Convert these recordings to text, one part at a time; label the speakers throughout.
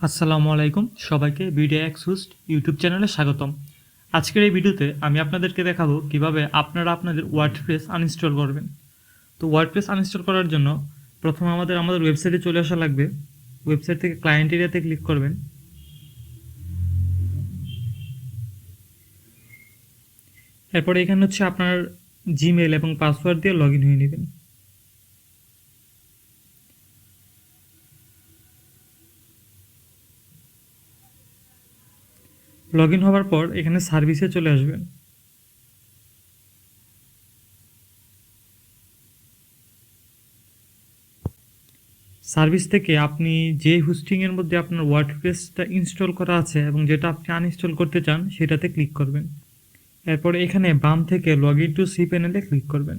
Speaker 1: আসসালামু আলাইকুম, সবাইকে ভিডিও এক্সুস্ট ইউটিউব চ্যানেলে স্বাগতম। আজকের এই ভিডিওতে আমি আপনাদেরকে দেখাবো কীভাবে আপনারা আপনাদের ওয়ার্ডপ্রেস আনইনস্টল করবেন। তো ওয়ার্ডপ্রেস আনইনস্টল করার জন্য প্রথমে আমাদের আমাদের ওয়েবসাইটে চলে আসা লাগবে। ওয়েবসাইট থেকে ক্লায়েন্ট এরিয়াতে ক্লিক করবেন। এরপরে এখানে হচ্ছে আপনার জিমেল এবং পাসওয়ার্ড দিয়ে লগ হয়ে নেবেন। লগ ইন হওয়ার পর এখানে সার্ভিসে চলে আসবেন। সার্ভিস থেকে আপনি যে হোস্টিংয়ের মধ্যে আপনার ওয়ার্ডপ্রেসটা ইনস্টল করা আছে এবং যেটা আপনি আনইনস্টল করতে চান, সেটাতে ক্লিক করবেন। এরপরে এখানে বাম থেকে লগ ইন টু সি প্যানেলে ক্লিক করবেন।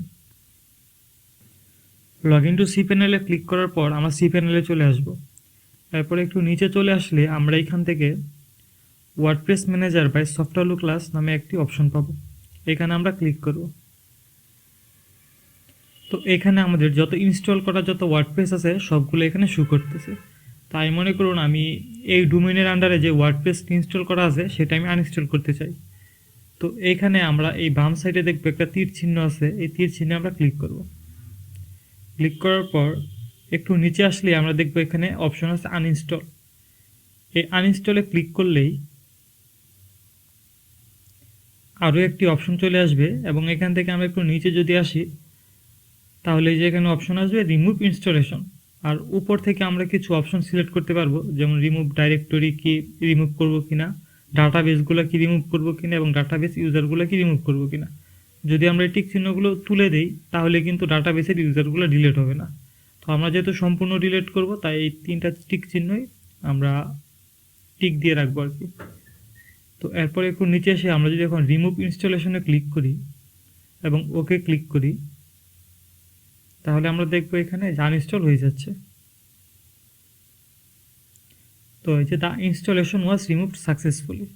Speaker 1: লগ ইন টু সি প্যানেলে ক্লিক করার পর আমরা সি প্যানেলে চলে আসব। এরপরে একটু নিচে চলে আসলে আমরা এখান থেকে WordPress manager by software class নামে একটি অপশন পাবো। এখানে আমরা ক্লিক করব। তো এখানে আমাদের যত ইনস্টল করা যত ওয়ার্ডপ্রেস আছে, সবগুলো এখানে শু করতেছে। তাই মনে করুন, আমি এই ডোমেনের আন্ডারে যে ওয়ার্ডপ্রেস ইনস্টল করা আছে, সেটা আমি আনইনস্টল করতে চাই। তো এখানে আমরা এই বাম সাইডে দেখব একটা তীর চিহ্ন আছে, এই তীর চিহ্নে আমরা ক্লিক করব। ক্লিক করার পর একটু নিচে আসলে আমরা দেখব এখানে অপশন আছে আনইনস্টল এই আনইনস্টলে ক্লিক করলেই আরও একটি অপশন চলে আসবে এবং এখান থেকে আমরা একটু নিচে যদি আসি, তাহলে যে এখানে অপশন আসবে রিমুভ ইনস্টলেশন আর উপর থেকে আমরা কিছু অপশন সিলেক্ট করতে পারব, যেমন রিমুভ ডাইরেক্টরি কি রিমুভ করব কিনা ডাটাবেসগুলো কি রিমুভ করব কি না এবং ডাটাবেস ইউজারগুলো কি রিমুভ করব কি না যদি আমরা টিক চিহ্নগুলো তুলে দিই, তাহলে কিন্তু ডাটাবেসের ইউজারগুলো ডিলেট হবে না। তো আমরা যেহেতু সম্পূর্ণ ডিলেট করব, তাই এই তিনটা টিক চিহ্নই আমরা টিক দিয়ে রাখব আর কি। তো এরপরে একটু নিচে এসে আমরা যদি এখন রিমুভ ইনস্টলেশনে ক্লিক করি এবং ওকে ক্লিক করি, তাহলে আমরা দেখব এখানে জান ইনস্টল হয়ে যাচ্ছে। তো এই যে the installation was remove successfully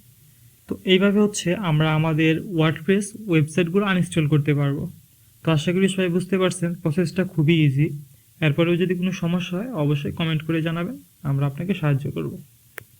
Speaker 1: তো এইভাবে হচ্ছে আমরা আমাদের ওয়ার্ডপ্রেস ওয়েবসাইটগুলো আনইনস্টল করতে পারব। তো আশা করি সবাই বুঝতে পারছেন প্রসেসটা খুবই ইজি এরপরেও যদি কোনো সমস্যা হয়, অবশ্যই কমেন্ট করে জানাবেন, আমরা আপনাকে সাহায্য করব।